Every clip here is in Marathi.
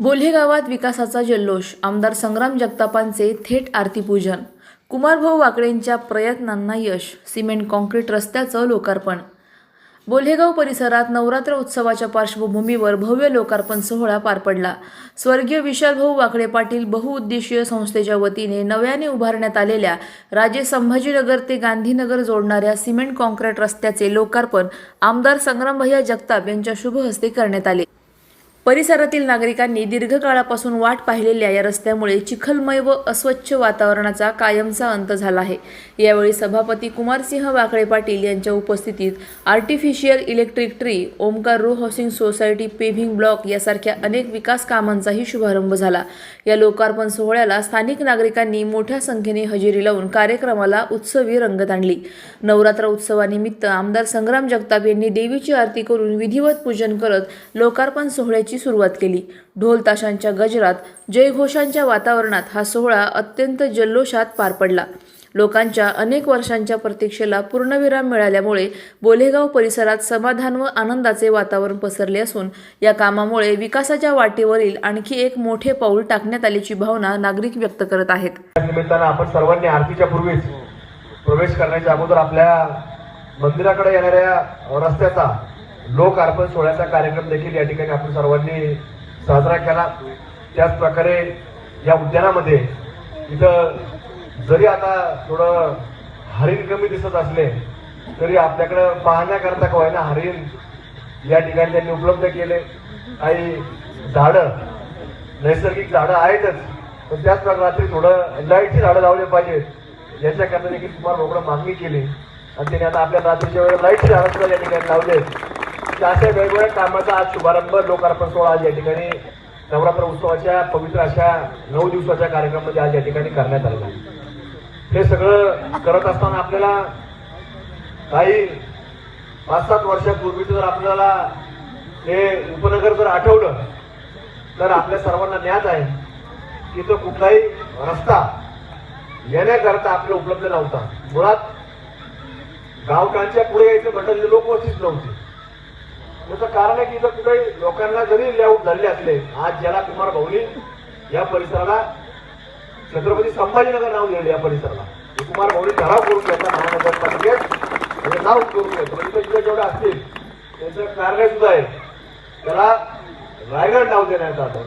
बोल्हे गावात विकासाचा जल्लोष. आमदार संग्राम जगतापांचे थेट आरतीपूजन. कुमारभाऊ वाकडेंच्या प्रयत्नांना यश. सिमेंट कॉन्क्रीट रस्त्याचं लोकार्पण. बोल्हेगाव परिसरात नवरात्र उत्सवाच्या पार्श्वभूमीवर भव्य लोकार्पण सोहळा पार पडला. स्वर्गीय विशालभाऊ वाकडे पाटील बहुउद्देशीय संस्थेच्या वतीने नव्याने उभारण्यात आलेल्या राजे संभाजीनगर ते गांधीनगर जोडणाऱ्या सिमेंट कॉन्क्रीट रस्त्याचे लोकार्पण आमदार संग्रामभैया जगताप यांच्या शुभ हस्ते करण्यात आले. परिसरातील नागरिकांनी दीर्घकाळापासून वाट पाहिलेल्या या रस्त्यामुळे चिखलमय व अस्वच्छ वातावरणाचा कायमचा अंत झाला आहे. यावेळी सभापती कुमारसिंह वाकळे पाटील यांच्या उपस्थितीत artificial electric tree Omkar row housing society paving block यासारख्या अनेक विकास कामांचाही शुभारंभ झाला. या लोकार्पण सोहळ्याला स्थानिक नागरिकांनी मोठ्या संख्येने हजेरी लावून कार्यक्रमाला उत्सवी रंगत आणली नवरात्र उत्सवानिमित्त आमदार संग्राम जगताप यांनी देवीची आरती करून विधिवत पूजन करत लोकार्पण सोहळ्याची सुरुवात केली. ढोल ताशांच्या गजरात जयघोषांच्या वातावरणात हा सोहळा अत्यंत जल्लोषात पार पडला. लोकांच्या अनेक वर्षांच्या प्रतीक्षेला पूर्णविराम मिळाल्यामुळे बोलेगाव परिसरात समाधान व आनंदाचे वातावरण पसरले असून या कामामुळे विकासाच्या वाटेवरील आणखी एक मोठे पाऊल टाकण्यात आल्याची भावना नागरिक व्यक्त करत आहेत. निमित्तानं आपण सर्वांनी आरतीच्या पूर्वीच प्रवेश करण्याच्या अगोदर आपल्या मंदिराकडे येणाऱ्या रस्त्याचा लोक अर्पण सोहळ्याचा कार्यक्रम देखील या ठिकाणी आपण सर्वांनी साजरा केला. त्याच प्रकारे या उद्यानामध्ये इथं जरी आता थोडं हरिण कमी दिसत असले तरी आपल्याकडं पाहण्याकरता का ना हरिण या ठिकाणी त्यांनी उपलब्ध केले. काही झाडं नैसर्गिक झाडं आहेतच पण त्याच प्रकारे थोडं लाईटची झाडं लावले पाहिजेत. याच्याकरता देखील तुम्हाला रोकडं मागणी केली. आणि त्यांनी आता आपल्या रात्रीच्या वेळेला लाईटची झाडं सुद्धा या ठिकाणी लावले अशा वेगवेगळ्या कामाचा आज शुभारंभ लोकार्पण सोहळा आज या ठिकाणी नवरात्र उत्सवाच्या पवित्र अशा नऊ दिवसाच्या कार्यक्रमामध्ये आज या ठिकाणी करण्यात आलेला हे सगळं करत असताना आपल्याला काही पाच सात वर्षापूर्वीच जर आपल्याला हे उपनगर जर आठवलं तर आपल्या सर्वांना ज्ञात आहे की तो कुठलाही रस्ता येण्याकरता आपल्याला उपलब्ध नव्हता. मुळात गावकांच्या पुढे यायचं म्हटलं लोकवस्तीच नव्हती. त्याचं कारण आहे की इथं कुठे लोकांना जरी लेआउट झाले असले आज ज्याला कुमार भाऊनी या परिसराला छत्रपती संभाजीनगर नाव दिलेलं या परिसराला. कुमार भाऊनी ठराव करून घेतला महानगरपालिकेत म्हणजे नाव करून घेतलं. म्हणजे तिथे जेवढे असतील त्यांचं कारण सुद्धा आहे. त्याला रायगड नाव देण्यात आलं.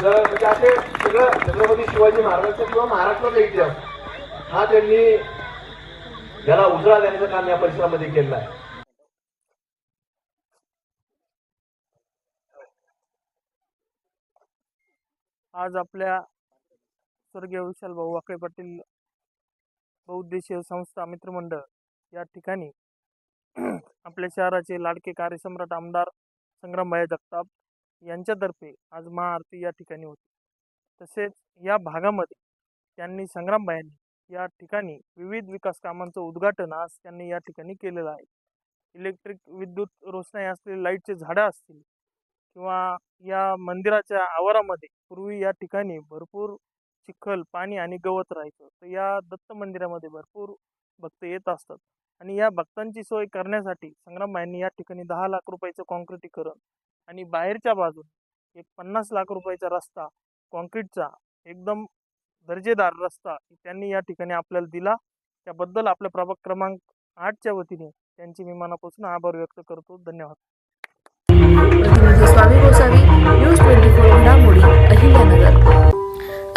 जर म्हणजे असे सगळं छत्रपती शिवाजी महाराजांचा किंवा महाराष्ट्राचा इतिहास हा त्यांनी याला उजळा देण्याचं काम या परिसरामध्ये केलेलं आहे. आज आपल्या स्वर्गीय विशाल भाऊ वाकळे पाटील बहुउद्देशीय संस्था मित्रमंडळ या ठिकाणी आपल्या शहराचे लाडके कार्यसम्राट आमदार संग्रामभाई जगताप यांच्यातर्फे आज महाआरती या ठिकाणी होती. तसेच या भागामध्ये त्यांनी संग्रामबाईंनी या ठिकाणी विविध विकास कामांचं उद्घाटन आज त्यांनी या ठिकाणी केलेलं आहे. इलेक्ट्रिक विद्युत रोषणाई असलेली लाईटचे झाडं असतील किंवा या मंदिराच्या आवारामध्ये पूर्वी या ठिकाणी भरपूर चिखल पाणी आणि गवत राहायचं. तर या दत्त मंदिरामध्ये भरपूर भक्त येत असतात. आणि या भक्तांची सोय करण्यासाठी संग्रामबाईंनी या ठिकाणी दहा लाख रुपयाचं कॉन्क्रिटीकरण आणि बाहेरच्या बाजून एक पन्नास लाख रुपयाचा रस्ता कॉन्क्रीटचा एकदम दर्जेदार रस्ता त्यांनी या ठिकाणी आपल्याला दिला. त्याबद्दल आपल्या प्रभाग क्रमांक आठच्या वतीने त्यांची मी मनापासून आभार व्यक्त करतो. धन्यवाद.